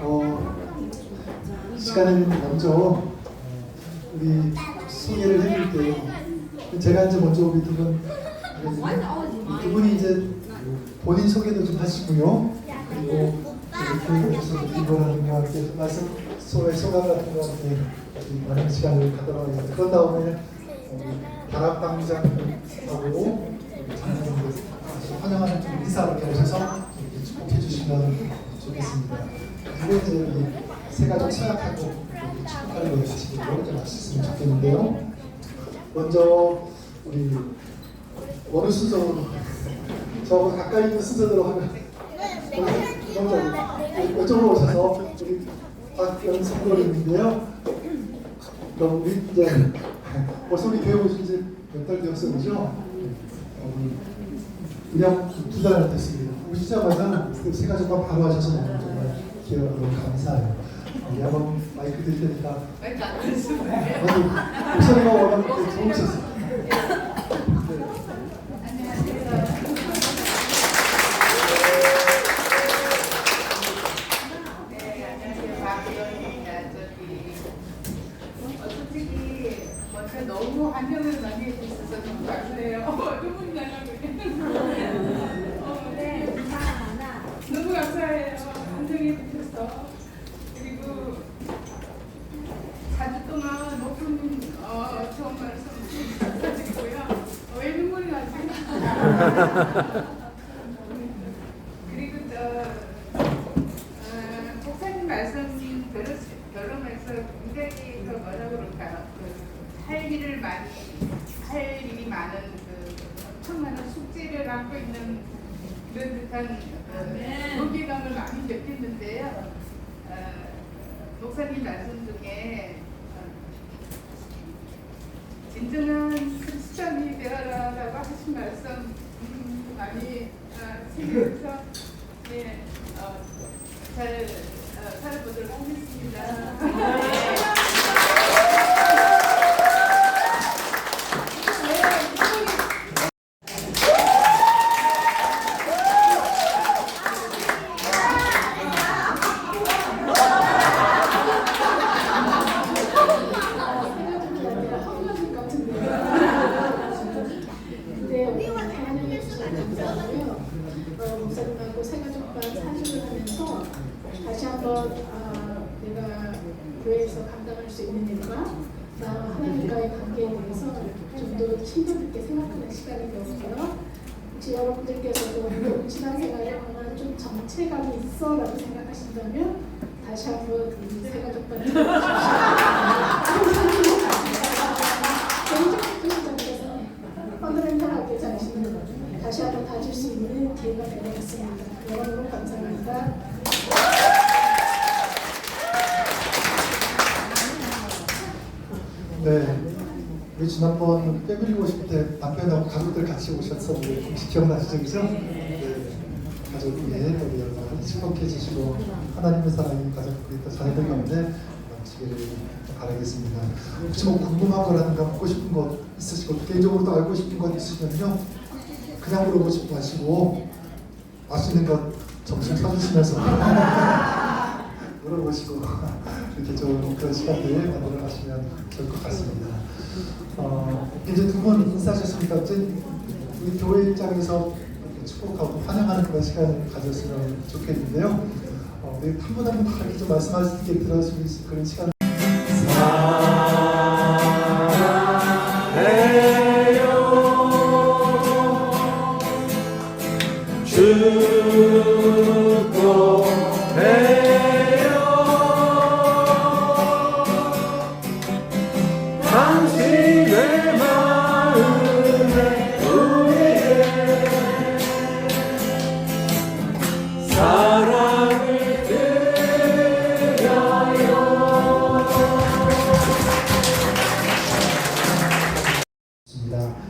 어, 시간을 먼저 어, 우리 소개를 해드릴 때요. 제가 이제 먼저 우리 두 분, 두 분이 이제 본인 소개도 좀 하시고요. 그리고 교육에서 이번하는 함께 말씀 소의 소감 같은 거 함께 많은 시간을 갖도록 하겠습니다. 그런 다음에 우리 다락방장하고 장로님들 환영하는 좀 인사 이렇게 오셔서 축복해 주시면 좋겠습니다. 그리고 이제 우리 세 가족 생각하고 축복하는 걸 같이 좀 하셨으면 좋겠는데요. 먼저 우리 어느 순서로 저 가까이 있는 순서대로 하면 먼저 이쪽으로 오셔서 우리 박연성거리인데요. 그럼 우리 이제 벌써 우리 교회 오신 지 몇 달 되었어요, 그죠? 어, 그냥 두 달 됐습니다. 오시자마자 세 가족과 바로 하셔서 너무 정말 기회가 너무 감사해요. 어, 우리 한번 마이크 드릴 테니까 마이크 안. 아니, 목소리가 워낙 좋으셨어요. 너무 환영을 많이 해주셔서 너무 감사해요. 어, 누군 나라고 어, 네. 너무 감사해요. 주셔서 그리고 4주 동안 높은 어, 좋은 말씀 감사드리고요. 어, 왜 눈물이 나지? 그리고 저 어, 목사님 말씀 들으면서 굉장히 그 뭐라 그럴까요? 그 할 일을 많이 할 일이 많은 그 엄청난 숙제를 안고 있는 그런 듯한 어, 무게감을 많이 느꼈는데요. 어, 목사님 말씀 중에 어, 진정한 크리스천이 되어라라고 하신 말씀 음, 많이 어, 생각해서 예, 어, 잘 어, 살아보도록 하겠습니다. 한번 아, 내가 교회에서 감당할 수 있는 일과 나 하나님과의 관계에 대해서 좀더 심도 깊게 생각하는 시간이 되었고요. 혹시 여러분들께서도 그 신앙생활에 아, 나는 좀 정체감이 있어라고 생각하신다면 다시 한번 펀드멘탈하게 자신을 다시 한번 다질 수 있는 기회가 같습니다. 여러분 감사합니다. 네. 우리 지난번 패밀리 오실 때 남편하고 가족들 같이 오셨었는데 혹시 기억나시죠? 그죠? 네. 가족 위에 우리 여러분 축복해 주시고 하나님의 사랑이 가족들이 더 자녀들 가운데 넘치기를 바라겠습니다. 혹시 뭐 궁금한 거라든가 묻고 싶은 것 있으시고 개인적으로 또 알고 싶은 것 있으시면요 그냥 물어보지 마시고 맛있는 것 점심 사주시면서 물어보시고 이렇게 좀 그런 시간들 만들어 가시면 좋을 것 같습니다. 어, 이제 두 분 인사하셨으니까 이제 우리 교회 입장에서 축복하고 환영하는 그런 시간을 가졌으면 좋겠는데요. 어, 우리 한분한 이렇게 좀 말씀할 수 있게 들어줄 수 있는 그런 시간. 당신의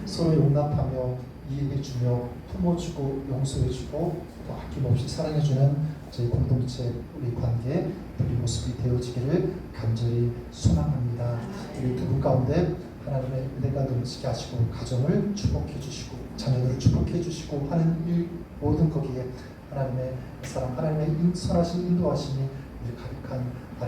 서로 용납하며 이해해주며 품어주고 용서해주고 또 아낌없이 사랑해주는 저희 공동체 우리 관계 우리 모습이 되어지기를 간절히 소망합니다. 우리 두 분 가운데 하나님의 은혜가 넘치게 하시고 가정을 축복해 주시고 자녀들을 축복해 주시고 하는 일 모든 거기에 하나님의 사랑, 하나님의 인- 선하신 인도하심이 우리 가득한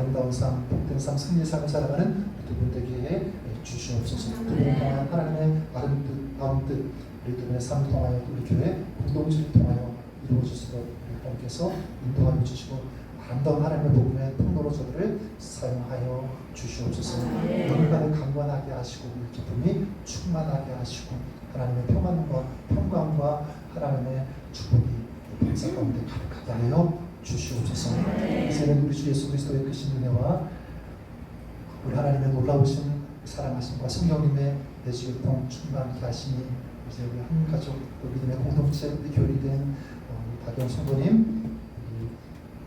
아름다운 삶, 복된 삶, 승리의 삶을 살아가는 두 분에게 주시옵소서. 두 분을 통한 하나님의 아름 뜻, 마음 뜻, 우리 두 분의 삶을 통하여 우리 교회 공동체를 통하여 이루어질수록 우리 하나님께서 인도하여 주시고 아름다운 하나님의 복음의 통로로 저들을 사용하여 주시옵소서. 영광을 강건하게 하시고 우리 기쁨이 충만하게 하시고 하나님의 평안과 평강과 하나님의 축복이 범사 가운데 가득하게 하여 주시옵소서. 이제는 우리 주 예수 그리스도의 크신 은혜와 우리 하나님의 놀라우신 사랑하심과 성령님의 내시교통 충만케 하시니 이제 우리 한 가족, 우리 믿음의 공동체, 우리 교리된 어, 우리 박영 성도님, 우리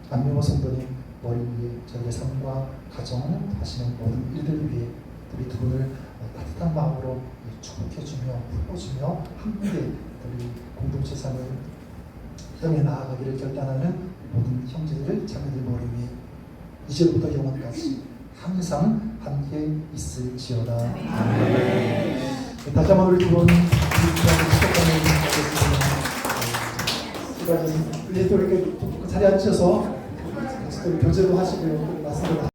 안명호 성도님 머리 위에 저희의 삶과 가정 하시는 모든 일들 위해 우리 두 분을 어, 따뜻한 마음으로 축복해주며 품어주며 함께 우리 공동체 삶을 향해 나아가기를 결단하는 모든 형제들 자매들 머리 위에 이제부터 영원까지 항상 함께 있을지어다. 아멘. 다시 한번 우리 두분 축복하는 이제 또 이렇게 자리에 앉으셔서 또 교제도 하시고요. 말씀도